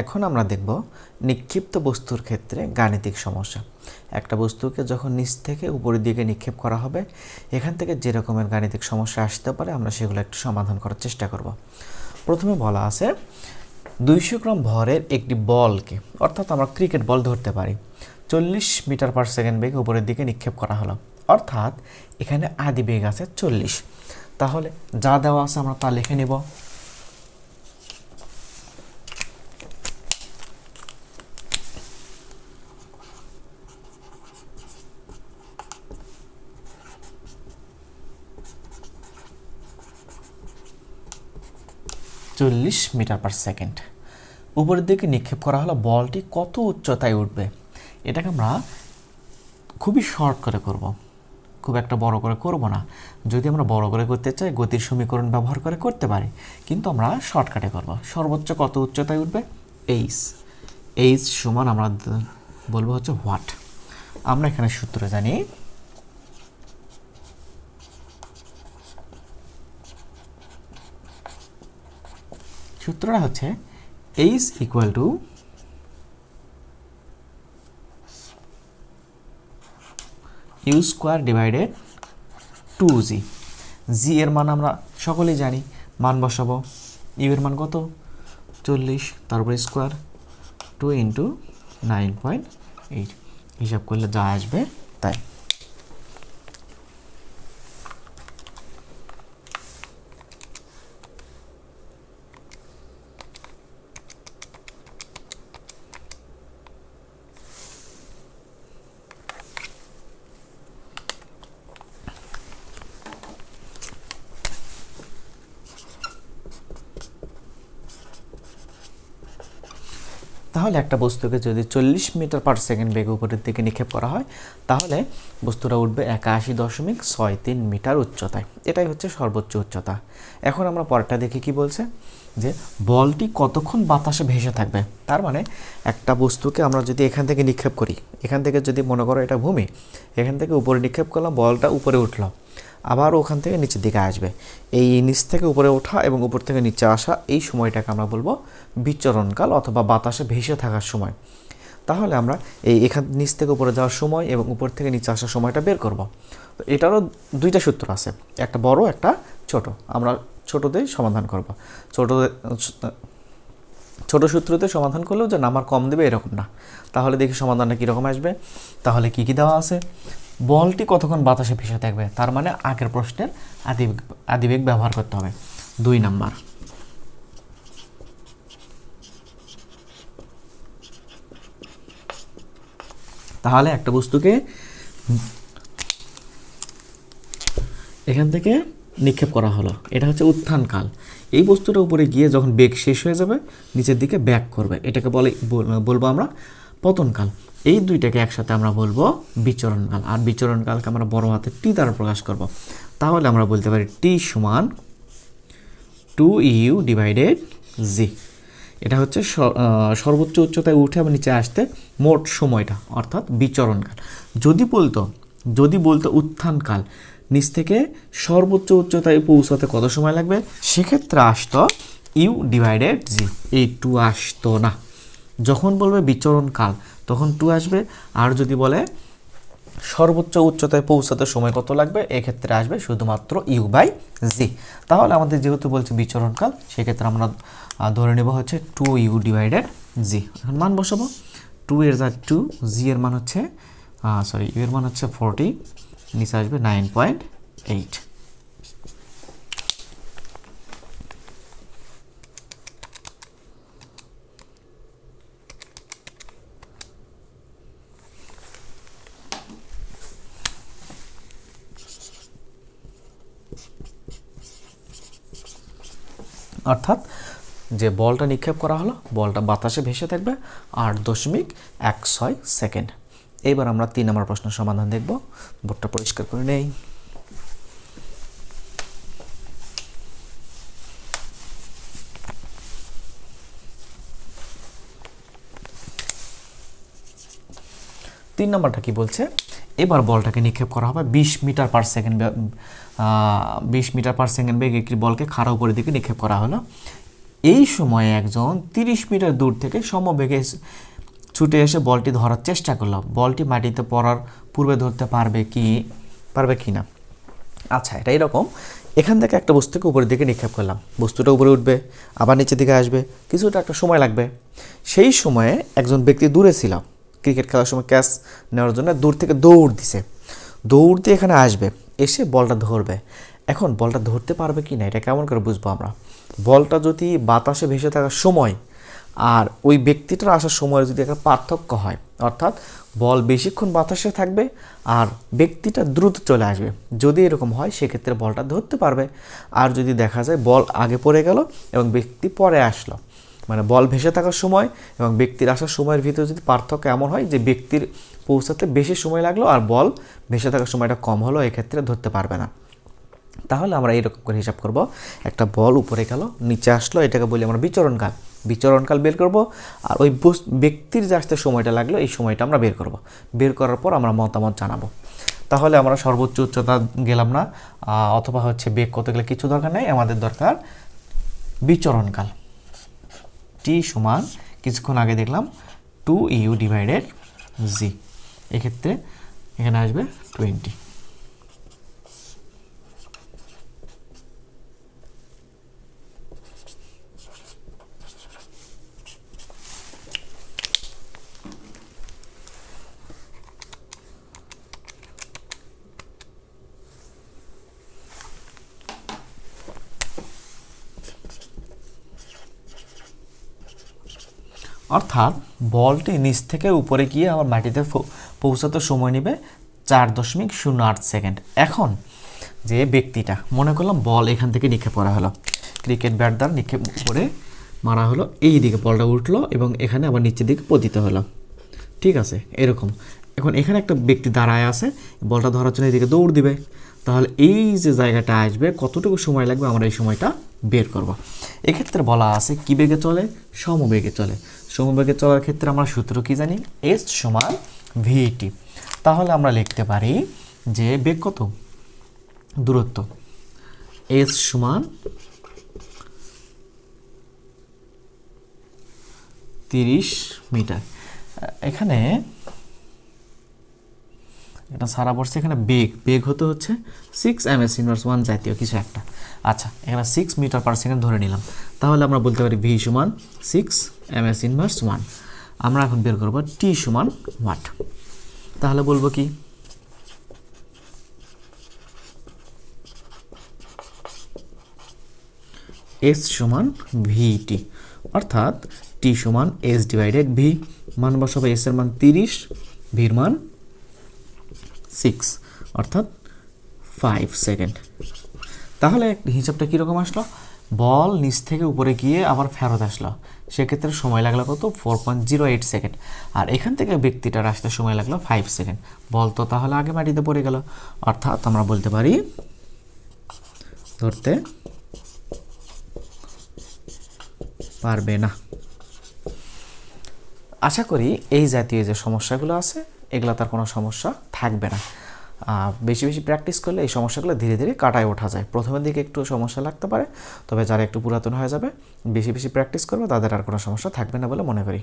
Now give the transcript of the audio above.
এখন আমরা দেখব নিক্ষিপ্ত বস্তুর ক্ষেত্রে গাণিতিক সমস্যা। একটা বস্তুকে যখন নিচ থেকে উপরের দিকে নিক্ষেপ করা হবে, এখান থেকে যে রকমের গাণিতিক সমস্যা আসতে পারে, আমরা সেগুলো একটু সমাধান করার চেষ্টা করব। প্রথমে বলা আছে, দুইশো গ্রাম ভরের একটি বলকে, অর্থাৎ আমরা ক্রিকেট বল ধরতে পারি, চল্লিশ মিটার পার সেকেন্ড বেগে উপরের দিকে নিক্ষেপ করা হলো, অর্থাৎ এখানে আদি বেগ আছে চল্লিশ। তাহলে যা দেওয়া আছে আমরা তা লিখে নেব। চল্লিশ মিটার পার সেকেন্ড উপরের দিকে নিক্ষেপ করা হলো বলটি কত উচ্চতায় উঠবে, এটাকে আমরা খুবই শর্ট করে করব। খুব একটা বড় করে করব না। যদি আমরা বড় করে করতে চাই, গতির সমীকরণ ব্যবহার করে করতে পারি, কিন্তু আমরা শর্টকাটে করব। সর্বোচ্চ কত উচ্চতায় উঠবে? এইচ এইচ সমান আমরা বলব হচ্ছে হোয়াট আমরা এখানে সূত্র জানি সূত্রটা হচ্ছে H equal to U square divided two G G এর মান আমরা সকলেই জানি, মান বসাবো। ইউ এর মান কত? চল্লিশ, তারপরে square two into nine point eight হিসাব করলে যা আসবে তাই। তাহলে একটা বস্তুকে যদি চল্লিশ মিটার পার সেকেন্ড বেগে উপরের দিকে নিক্ষেপ করা হয়, তাহলে বস্তুটা উঠবে একাশি দশমিক ছয় তিন মিটার উচ্চতায়। এটাই হচ্ছে সর্বোচ্চ উচ্চতা। এখন আমরা পরেরটা দেখি কি বলছে, যে বলটি কতক্ষণ বাতাসে ভেসে থাকবে। তার মানে একটা বস্তুকে আমরা যদি এখান থেকে নিক্ষেপ করি, এখান থেকে যদি মনে করো এটা ভূমি, এখান থেকে উপরে নিক্ষেপ করলাম, বলটা উপরে উঠল। আবার ওখান থেকে নিচের দিকে আসবে। এই নিচ থেকে উপরে ওঠা এবং উপর থেকে নিচে আসা, এই সময়টাকে আমরা বলব বিচরণকাল অথবা বাতাসে ভেসে থাকার সময়। তাহলে আমরা এই এখান, নিচ থেকে উপরে যাওয়ার সময় এবং উপর থেকে নিচে আসার সময়টা বের করব। তো এটারও দুইটা সূত্র আছে, একটা বড়, একটা ছোট। আমরা ছোটতেই সমাধান করব। ছোট ছোট সূত্রতে সমাধান করলেও যে নাম্বার কম দেবে এরকম না। তাহলে দেখি সমাধানটা কীরকম আসবে। তাহলে কি কি দেওয়া আছে? বলটি কতক্ষণ বাতাসে ভেসে থাকবে? তার মানে আগের প্রশ্নের আদিবেগ আদিবেগ ব্যবহার করতে হবে। দুই নাম্বার। তাহলে একটা বস্তুকে এখান থেকে নিক্ষেপ করা হলো। এটা হচ্ছে উত্থানকাল এই বস্তুটা উপরে গিয়ে যখন বেগ শেষ হয়ে যাবে, নিচের দিকে ব্যাক করবে। এটাকে বলে বলব আমরা? পতনকাল। এই দুইটাকে একসাথে আমরা বলব বিচরণকাল। আর বিচরণকালকে আমরা বড় হাতে টি দ্বারা প্রকাশ করব। তাহলে আমরা বলতে পারি টি সমান টু ইউ ডিভাইডেড জি। এটা হচ্ছে সর্বোচ্চ উচ্চতায় উঠে এবং নিচে আসতে মোট সময়টা, অর্থাৎ বিচরণকাল। যদি বলতো যদি বলতো উত্থানকাল, নিচ থেকে সর্বোচ্চ উচ্চতায় পৌঁছাতে কত সময় লাগবে? সেক্ষেত্রে আসতো ইউ ডিভাইডেড জি। এই টু আসতো না। যখন বলবে বিচরণকাল তখন টু আসবে। আর যদি বলে সর্বোচ্চ উচ্চতায় পৌঁছাতে সময় কত লাগবে? এক্ষেত্রে আসবে শুধুমাত্র ইউ বাই জি। তাহলে আমাদের যেহেতু বলছে বিচরণকাল সেক্ষেত্রে আমরা ধরে নেব হচ্ছে টু ইউ ডিভাইডেড জি। এখন মান বসাবো। টু এর যা টু, জি এর মান হচ্ছে সরি ইউ এর মান হচ্ছে ফোরটি, নিচে আসবে নাইন পয়েন্ট এইট। অর্থাৎ যে বলটা নিক্ষেপ করা হলো, বলটা বাতাসে ভেসে থাকবে আট দশমিক এক ছয় সেকেন্ড। এইবার আমরা তিন নম্বর প্রশ্নের সমাধান দেখব। বোর্ডটা পরিষ্কার করে নেই। তিন নম্বরটা কি বলছে? এবার বলটাকে নিক্ষেপ করা হবে। বিশ মিটার পার সেকেন্ড বিশ মিটার পার সেকেন্ড বেগে একটি বলকে খাড়া উপরের দিকে নিক্ষেপ করা হলো। এই সময়ে একজন তিরিশ মিটার দূর থেকে সমবেগে ছুটে এসে বলটি ধরার চেষ্টা করল। বলটি মাটিতে পড়ার পূর্বে ধরতে পারবে কি পারবে কি না? আচ্ছা এটা এরকম। এখান থেকে একটা বস্তুকে উপরের দিকে নিক্ষেপ করলাম। বস্তুটা উপরে উঠবে, আবার নিচের দিকে আসবে। কিছুটা একটা সময় লাগবে। সেই সময়ে একজন ব্যক্তি দূরে ছিল। ক্রিকেট খেলার সময় ক্যাচ নেওয়ার জন্য দূর থেকে দৌড় দিছে। দৌড় দিয়ে এখানে আসবে, এসে বলটা ধরবে। এখন বলটা ধরতে পারবে কি না, এটা কেমন করে বুঝব আমরা? বলটা যদি বাতাসে ভেসে থাকার সময় আর ওই ব্যক্তিটার আসার সময়ের যদি একটা পার্থক্য হয়, অর্থাৎ বল বেশিক্ষণ বাতাসে থাকবে আর ব্যক্তিটা দ্রুত চলে আসবে, যদি এরকম হয় সেক্ষেত্রে বলটা ধরতে পারবে। আর যদি দেখা যায় বল আগে পড়ে গেল এবং ব্যক্তি পরে আসলো মানে বল ভেসে থাকার সময় এবং ব্যক্তির আসার সময়ের ভিতরে যদি পার্থক্য এমন হয় যে ব্যক্তির পৌঁছাতে বেশি সময় লাগল আর বল ভেসে থাকার সময়টা কম হলো, এক্ষেত্রে ধরতে পারবে না। তাহলে আমরা এরকম করে হিসাব করব। একটা বল উপরে গেল, নিচে আসলো, এটাকে বলি আমরা বিচরণকাল। বিচরণকাল বের করব আর ওই ব্যক্তির যে আসতে সময়টা লাগল, এই সময়টা আমরা বের করব। বের করার পর আমরা মতামত জানাব। তাহলে আমরা সর্বোচ্চ উচ্চতা গেলাম না অথবা হচ্ছে বেগ কত গেলে কিছু দরকার নেই, আমাদের দরকার বিচরণকাল। টি সমান কিছুক্ষণ আগে দেখলাম টু ইউ ডিভাইডেড জি এক্ষেত্রে এখানে আসবে টোয়েন্টি অর্থাৎ বলটি নিচ থেকে উপরে গিয়ে আমার মাটিতে পৌঁছাতে সময় নেবে চার দশমিক শূন্য আট সেকেন্ড। এখন যে ব্যক্তিটা, মনে করলাম বল এখান থেকে নিক্ষেপ করা হলো। ক্রিকেট ব্যাট দ্বারা নিক্ষেপ করে মারা হলো। এই দিকে বলটা উঠল এবং এখানে আবার নিচের দিকে পতিত হলো। ঠিক আছে, এরকম। এখন এখানে একটা ব্যক্তি দাঁড়ায় আছে, বলটা ধরার জন্য এদিকে দৌড় দিবে। তাহলে এই যে জায়গাটা আসবে, কতটুকু সময় লাগবে আমরা এই সময়টা বের করব। এক্ষেত্রে বলা আছে কি বেগে চলে, সমবেগে চলে। সমবেগে চলার ক্ষেত্রে আমরা সূত্র কি জানি? এস সমান ভিটি তাহলে আমরা লিখতে পারি যে বেগ কত? দূরত্ব। এস সমান তিরিশ মিটার। এখানে এটা সারা বর্ষে এখানে বেগ বেগ হতে হচ্ছে six M S inverse one জাতীয় কিছু একটা। আচ্ছা এখানে সিক্স মিটার পার সেকেন্ড ধরে নিলাম। তাহলে আমরা বলতে পারি ভি সমান six M S inverse one আমরা এখন বের করব টি সমান ওয়াট তাহলে বলব কি? এস সমান ভিটি অর্থাৎ টি সমান এস ডিভাইডেড ভি মান বসাবো এস এর মান তিরিশ ভির মান সিক্স অর্থাৎ ফাইভ সেকেন্ড তাহলে হিসাবটা কীরকম আসলো? বল নিচ থেকে উপরে গিয়ে আবার ফেরত আসলো। সেক্ষেত্রে সময় লাগল কত? Four point zero eight second আর এখান থেকে ব্যক্তিটার আসতে সময় লাগল ফাইভ সেকেন্ড বল তো তাহলে আগে মাটিতে পড়ে গেল। অর্থাৎ আমরা বলতে পারি, ধরতে পারবে না। আশা করি এই জাতীয় যে সমস্যাগুলো আছে এগুলো তার কোনো সমস্যা থাকবে না। বেশি বেশি প্র্যাকটিস করলে এই সমস্যাগুলো ধীরে ধীরে কাটায় ওঠা যায়। প্রথমের দিকে একটু সমস্যা লাগতে পারে, তবে যারা একটু পুরাতন হয়ে যাবে, বেশি বেশি প্র্যাকটিস করবে, তাদের আর কোনো সমস্যা থাকবে না বলে মনে করি।